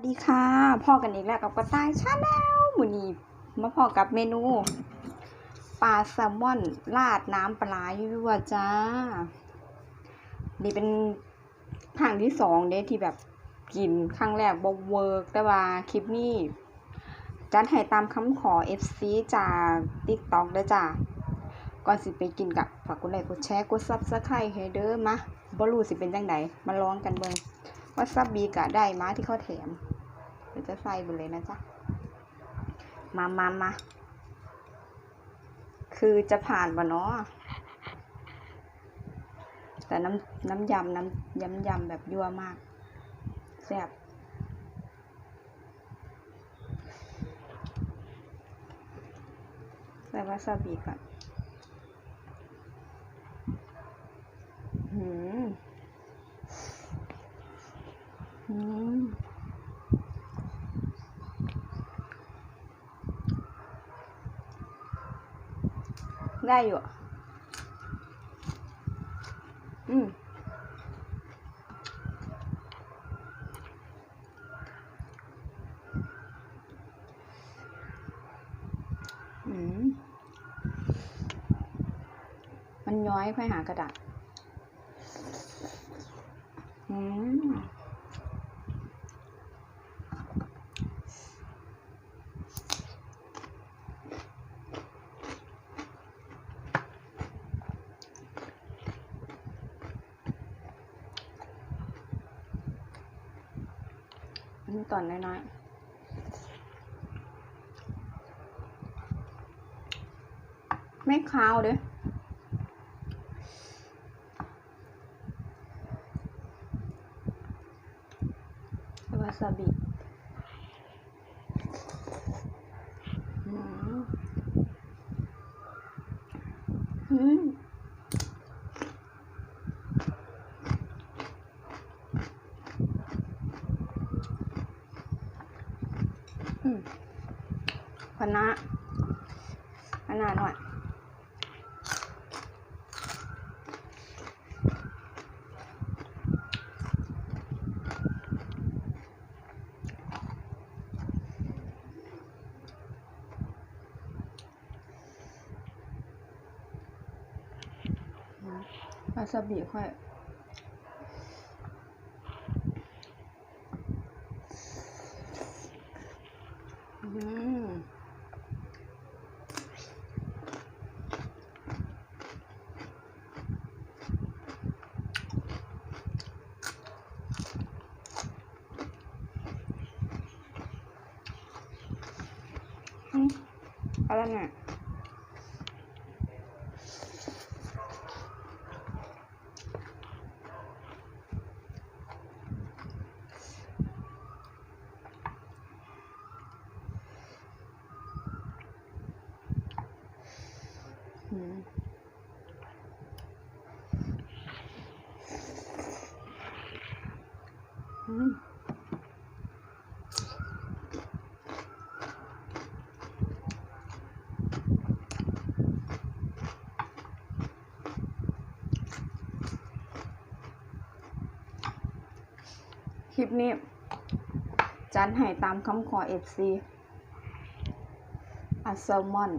วัสดีค่ะพ่อกันอีกแล้วกับกระต่ายชาแนลมือนีมาพ่อกับเมนูปลาแซลมอนราดน้ำปลายั่วจ้า นี่เป็นครั้งที่สองเด้ที่แบบกินครั้งแรกบเวิร์กแต่ว่าคลิปนี้ จัดให้ตามคำขอ FC จาก TikTok เด้อจ้าก่อนสิไปกินกับฝากกดไลค์กดแชร์กดซับสไครต์ให้เด้อมาบ่รู้สิเป็นจังไดมาลองกันเบิ่ง ว่าซับบีกะได้มาที่เขาแถมเดี๋ยวจะใส่ไปเลยนะจ๊ะ มามามาคือจะผ่านบ่เนาะแต่น้ำน้ำยำน้ำยำยำแบบยั่วมากแซ่บใส่วาซาบิก่อน หืมหืม ได้อยู่อะอืมอืมมันย้อยค่อยหากระดาษ อืม มีตอนน้อยๆ ไม่คาวเด้อวาซาบิอืมอืมอืม พะนะพนาหน่อยวาซาบิค่อย อืมอื มอะไรเนี่ย อืมอืมค ลิปนี้ จันให้ตามคำขอเอฟซีอัลซลมอน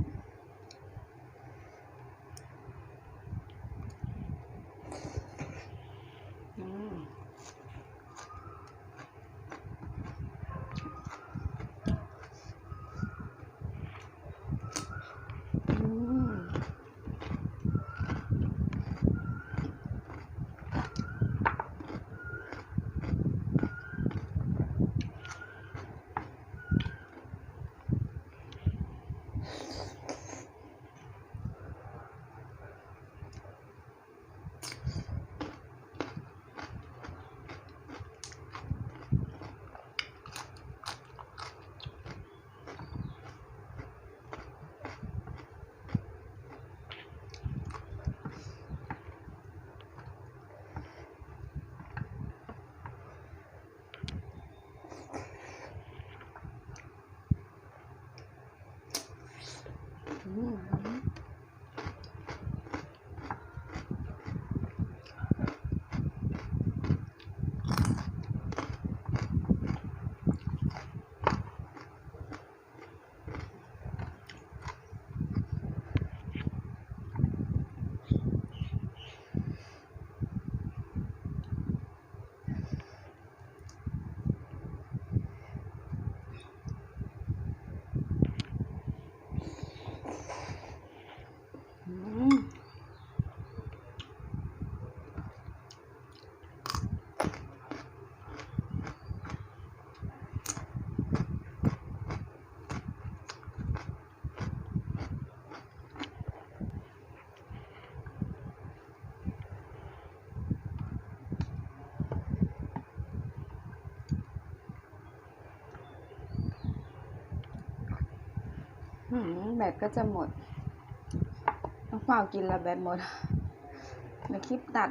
แบตก็จะหมด เปล่ากินล้วแบตหมดเดี๋ยวคลิปตัด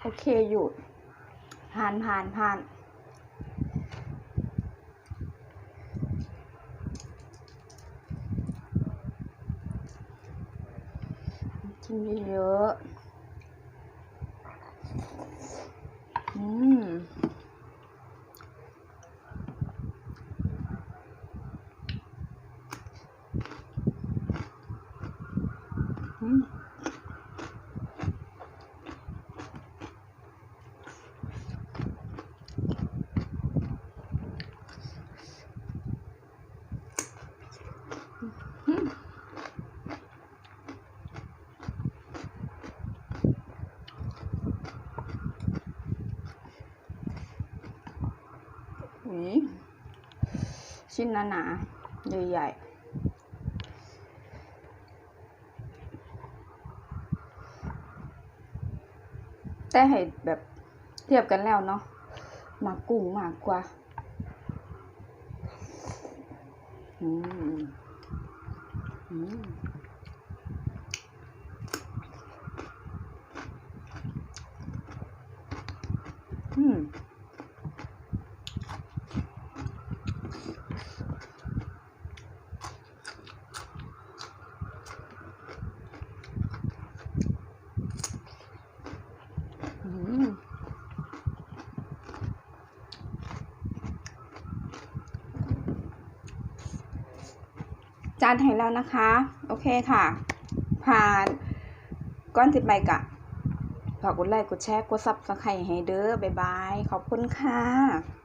โอเคอยู่ ผ่านผ่านผ่านกินเยอะๆอืม อืม อุ๊ยชิ้นหนาๆใหญ่ๆแต่ให้แบบเทียบกันแล้วเนาะหมากกุ้งมากกว่าอืมอืม อืม อืม จานให้แล้วนะคะ โอเคค่ะ ผ่านก้อนติดใบกะฝากกดไลค์กดแชร์กดซับสไครต์ให้เด้อบ๊ายบาย ขอบคุณค่ะ